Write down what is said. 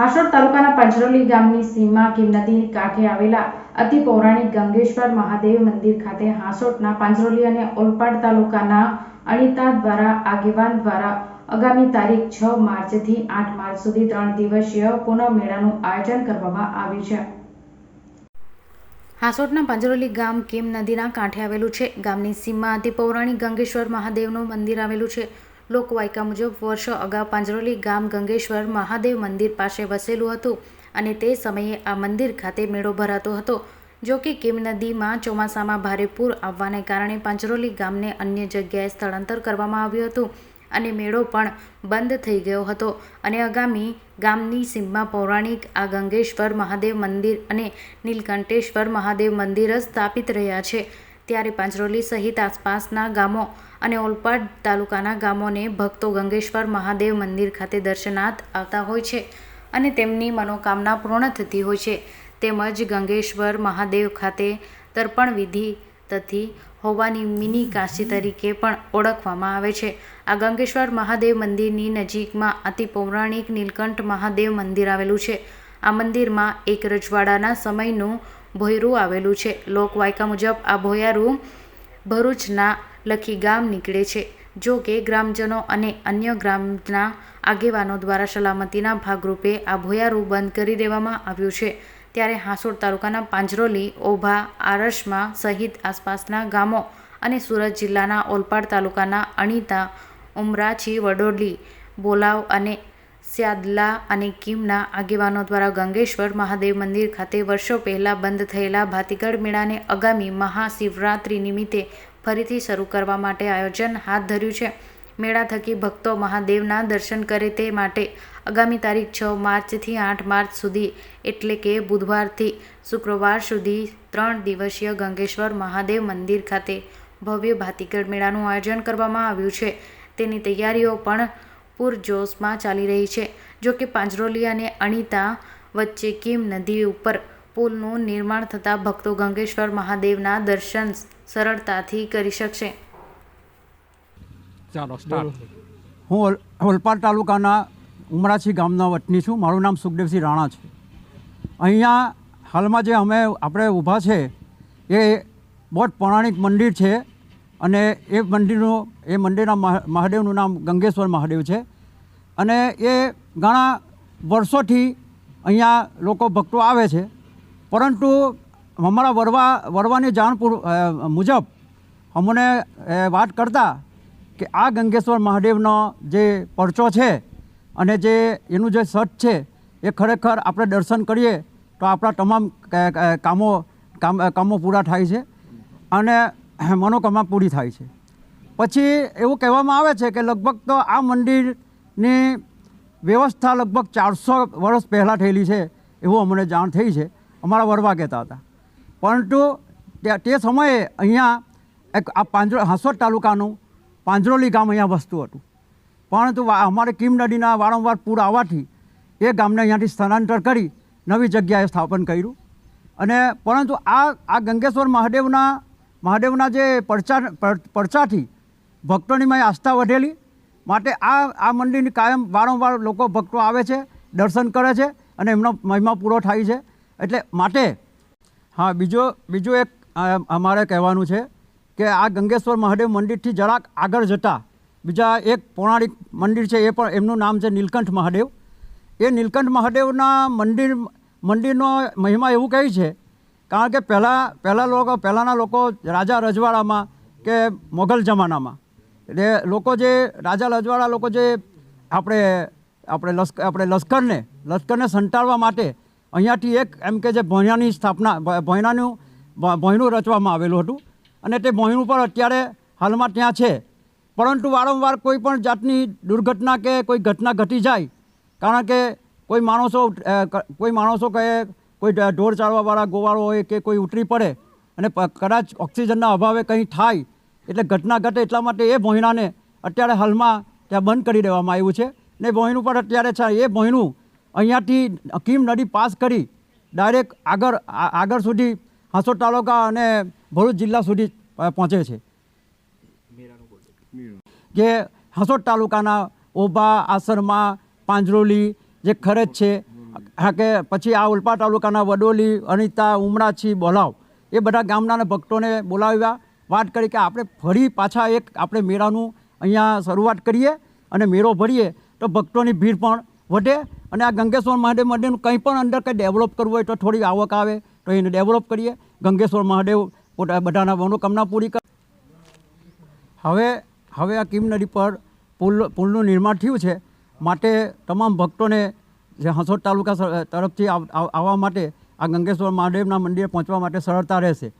હાસોડ તાલુકાના પંચરોલી ગામની સીમા કિમ કાંઠે આવેલા અતિ પૌરાણિક ગંગેશ્વર મહાદેવ મંદિર ખાતે હાસોટના પાંજરોલી અને ઓલપાડ તાલુકાના અણીતા દ્વારા આગેવાન દ્વારા આગામી તારીખ છ માર્ચથી આઠ માર્ચ સુધી ત્રણ દિવસીય પુનઃ મેળાનું આયોજન કરવામાં આવ્યું છે. હાસોટના પાંજરોલી ગામ કેમ નદીના કાંઠે આવેલું છે. ગામની સીમા અતિ પૌરાણિક ગંગેશ્વર મહાદેવનું મંદિર આવેલું છે. લોકવાયકા મુજબ વર્ષો અગાઉ પાંજરોલી ગામ ગંગેશ્વર મહાદેવ મંદિર પાસે વસેલું હતું અને તે સમયે આ મંદિર ખાતે મેળો ભરાતો હતો. જો કે કેમ નદીમાં ચોમાસામાં ભારે પૂર આવવાને કારણે પાંજરોલી ગામને અન્ય જગ્યાએ સ્થળાંતર કરવામાં આવ્યું હતું અને મેળો પણ બંધ થઈ ગયો હતો. અને આગામી ગામની સીમમાં પૌરાણિક આ ગંગેશ્વર મહાદેવ મંદિર અને નીલકંઠેશ્વર મહાદેવ મંદિર સ્થાપિત રહ્યા છે. ત્યારે પાંજરોલી સહિત આસપાસના ગામો અને ઓલપાડ તાલુકાના ગામોને ભક્તો ગંગેશ્વર મહાદેવ મંદિર ખાતે દર્શનાર્થ આવતા હોય છે અને તેમની મનોકામના પૂર્ણ થતી હોય છે. તેમજ ગંગેશ્વર મહાદેવ ખાતે તર્પણ વિધિ તથી હોવાની મિની કાશી તરીકે પણ ઓળખવામાં આવે છે. આ ગંગેશ્વર મહાદેવ મંદિરની નજીકમાં અતિ પૌરાણિક નીલકંઠ મહાદેવ મંદિર આવેલું છે. આ મંદિરમાં એક રજવાડાના સમયનું ભોયરું આવેલું છે. લોકવાયકા મુજબ આ ભોયારું ભરૂચના લખી ગામ નીકળે છે. જો કે ગ્રામજનો અને અન્ય ગ્રામના આગેવાનો દ્વારા સલામતીના ભાગરૂપે આ ભોયારું બંધ કરી દેવામાં આવ્યું છે. ત્યારે હાંસોડ તાલુકાના પાંજરોલી, ઓભા, આરસમાં સહિત આસપાસના ગામો અને સુરત જિલ્લાના ઓલપાડ તાલુકાના અણીતા, ઉમરાછી વડોલી બોલાવ અને સ્યાદલા અને કિમના આગેવાનો દ્વારા ગંગેશ્વર મહાદેવ મંદિર ખાતે વર્ષો પહેલાં બંધ થયેલા ભાતીગઢ મેળાને આગામી મહાશિવરાત્રિ નિમિત્તે ફરીથી શરૂ કરવા માટે આયોજન હાથ ધર્યું છે. મેળા થકી ભક્તો મહાદેવના દર્શન કરે તે માટે આગામી તારીખ છ માર્ચથી આઠ માર્ચ સુધી, એટલે કે બુધવારથી શુક્રવાર સુધી ત્રણ દિવસીય ગંગેશ્વર મહાદેવ મંદિર ખાતે ભવ્ય ભાતીગઢ મેળાનું આયોજન કરવામાં આવ્યું છે. તેની તૈયારીઓ પણ પૂરજોશમાં ચાલી રહી છે. જો કે પાંજરોલી અને અણીતા વચ્ચે કીમ નદી ઉપર પુલનું નિર્માણ થતાં ભક્તો ગંગેશ્વર મહાદેવના દર્શન સરળતાથી કરી શકશે. ચાલો હું ઓલ- ઓલપાડ તાલુકાના ઉમરાછી ગામના વતની છું. મારું નામ સુખદેવસિંહ રાણા છે. અહીંયા હાલમાં જે અમે આપણે ઊભા છે એ બહુ જ પૌરાણિક મંદિર છે અને એ મંદિરનું એ મંદિરના મહા- મહાદેવનું નામ ગંગેશ્વર મહાદેવ છે. અને એ ઘણા વર્ષોથી અહીંયા લોકો ભક્તો આવે છે. પરંતુ અમારા વરવા, વરવાની જાણ મુજબ અમને વાત કરતા કે આ ગંગેશ્વર મહાદેવનો જે પરચો છે અને જે એનું જે સટ છે એ ખરેખર આપણે દર્શન કરીએ તો આપણા તમામ કામો, કામ પૂરા થાય છે અને મનોકામના પૂરી થાય છે. પછી એવું કહેવામાં આવે છે કે લગભગ તો આ મંદિરની વ્યવસ્થા લગભગ ચારસો વર્ષ પહેલાં થયેલી છે એવું અમને જાણ થઈ છે. અમારા વરવા કહેતા હતા. પરંતુ તે સમયે અહીંયા એક આ પાંજરો, હાંસોદ તાલુકાનું પાંજરોલી ગામ અહીંયા વસતું હતું. પરંતુ અમારે કિમ નદીના વારંવાર પૂર આવવાથી એ ગામને અહીંયાથી સ્થળાંતર કરી નવી જગ્યાએ સ્થાપન કર્યું. અને પરંતુ આ આ ગંગેશ્વર મહાદેવના મહાદેવના જે પરચા, પર- પરચાથી ભક્તોની આસ્થા વધેલી માટે આ આ મંદિરની કાયમ વારંવાર લોકો ભક્તો આવે છે, દર્શન કરે છે અને એમનો મહિમા પૂરો થાય છે. એટલે માટે, હા, બીજો, બીજું એક અમારે કહેવાનું છે કે આ ગંગેશ્વર મહાદેવ મંદિરથી જરાક આગળ જતાં, બીજા એક પૌરાણિક મંદિર છે એ પણ, એમનું નામ છે નીલકંઠ મહાદેવ. એ નીલકંઠ મહાદેવના મંદિર, મંદિરનો મહિમા એવું કહે છે, કારણ કે પહેલાં પહેલાં લોકો, પહેલાંના લોકો રાજા રજવાડામાં કે મોગલ જમાનામાં લોકો જે રાજા લજવાડા લોકો જે આપણે આપણે લશ્કર આપણે લશ્કરને લશ્કરને સંટાળવા માટે અહીંયાથી એક એમ કે જે ભોંયનાની સ્થાપના, ભ- ભોંયનાનું રચવામાં આવેલું હતું. અને તે ભોંયનું પણ અત્યારે હાલમાં ત્યાં છે. પરંતુ વારંવાર કોઈ પણ જાતની દુર્ઘટના કે કોઈ ઘટના ઘટી જાય, કારણ કે કોઈ માણસો કોઈ માણસો કહે, કોઈ ઢોર ચાળવાવાળા ગોવાળો હોય કે કોઈ ઉતરી પડે, અને કદાચ ઓક્સિજનના અભાવે કંઈ થાય એટલે ઘટના ઘટે એટલા માટે એ ભોંયનાને અત્યારે હાલમાં ત્યાં બંધ કરી દેવામાં આવ્યું છે. ને ભોંયનું પણ અત્યારે છે, એ ભોંયનું અહીંયાથી કીમ નદી પાસ કરી ડાયરેક્ટ આગળ આગળ સુધી હાંસોદ તાલુકા અને ભરૂચ જિલ્લા સુધી પહોંચે છે. કે હાંસોદ તાલુકાના ઓભા, આસરમા, પાંજરોલી જે ખરજ છે, હા કે પછી આ ઉલપા તાલુકાના વડોલી, અનિતા, ઉમરાછી, બોલાવ, એ બધા ગામના ભક્તોને બોલાવ્યા. વાત કરી કે આપણે ફરી પાછા એક આપણે મેળાનું અહીંયા શરૂઆત કરીએ અને મેળો ભરીએ તો ભક્તોની ભીડ પણ વધે અને આ ગંગેશ્વર મહાદેવ મંદિરનું કંઈ પણ અંદર કંઈ ડેવલપ કરવું હોય તો થોડી આવક આવે તો એને ડેવલપ કરીએ. ગંગેશ્વર મહાદેવ પોતા બધાના મનોકામના પૂરી કર. હવે હવે આ કીમ નદી પર પુલ, પુલનું નિર્માણ થયું છે. માટે તમામ ભક્તોને જે હંસોદ તાલુકા તરફથી આવ- આવ- આવવા માટે આ ગંગેશ્વર મહાદેવના મંદિરે પહોંચવા માટે સરળતા રહેશે.